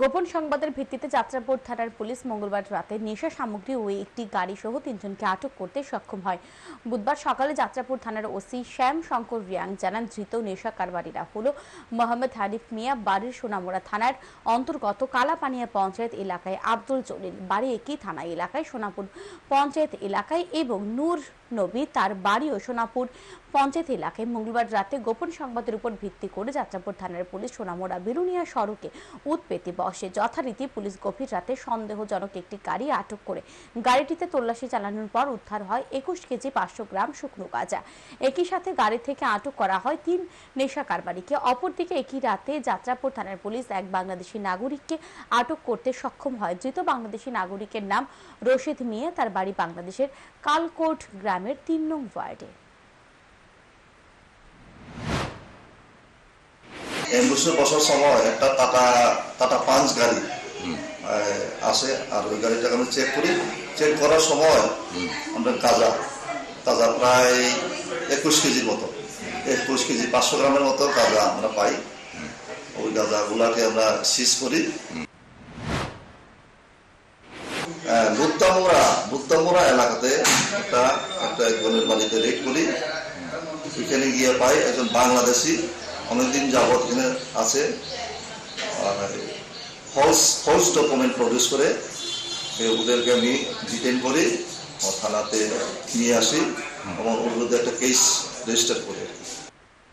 গোপন সংবাদের ভিত্তিতে যাত্রাপুর থানার পুলিশ মঙ্গলবার রাতে নেশা সামগ্রী ও একটি গাড়ি সহ তিনজনকে আটক করতে সক্ষম হয়। বুধবার সকালে যাত্রাপুর থানার ওসি শ্যাম শঙ্কর রিয়াং জানান, ধৃত নেশা কারবারিরা হল মোহাম্মদ হানিফ মিয়া, বাড়ির সোনামোড়া থানার অন্তর্গত কালাপানিয়া পঞ্চায়েত এলাকায় আব্দুল জলিল বাড়ি একই থানা এলাকায় সোনাপুর পঞ্চায়েত এলাকায় এবং নূর নবী তার বাড়ি ও সোনাপুর পঞ্চায়েত এলাকায় মঙ্গলবার রাতে গোপন সংবাদের উপর ভিত্তি করে যাত্রাপুর থানার পুলিশ সোনামুড়া বিরুনিয়া সড়কে উৎপেতে বসে। যথারীতি পুলিশ গভীর রাতে সন্দেহজনক একটি গাড়ি আটক করে গাড়িটিতে তল্লাশি চালানোর পর উদ্ধার হয় একুশ কেজি পাঁচশো গ্রাম শুকনো গাঁজা। একই সাথে গাড়ি থেকে আটক করা হয় তিন নেশা কারবারিকে। অপরদিকে একই রাতে যাত্রাপুর থানার পুলিশ এক বাংলাদেশি নাগরিককে আটক করতে সক্ষম হয়। ধৃত বাংলাদেশি নাগরিকের নাম রশিদ মিয়া। তার বাড়ি বাংলাদেশের কালকোট গ্রামের তিন নং ওয়ার্ডে। অ্যাম্বুসে বসার সময় একটা টাটা টাটা পাঁচ গাড়ি আসে আর ওই গাড়িটাকে আমরা চেক করি। চেক করার সময় আমরা গাঁজা গাঁজা প্রায় একুশ কেজির মতো একুশ কেজি পাঁচশো গ্রামের মতো গাঁজা আমরা পাই। ওই গাঁজাগুলাকে আমরা সিজ করি। লুত্তামোড়া লুত্তামোড়া এলাকাতে একটা একটা একজনের বাড়িতে রেড করি। এখানে গিয়ে পাই একজন বাংলাদেশি। অনেকদিন যাবৎ এখানে আছে। ফলস ফলস ডকুমেন্ট প্রডিউস করে ওদেরকে আমি ডিটেন করি থানাতে নিয়ে আসি এবং ওর বিরুদ্ধে একটা কেস রেজিস্টার করি।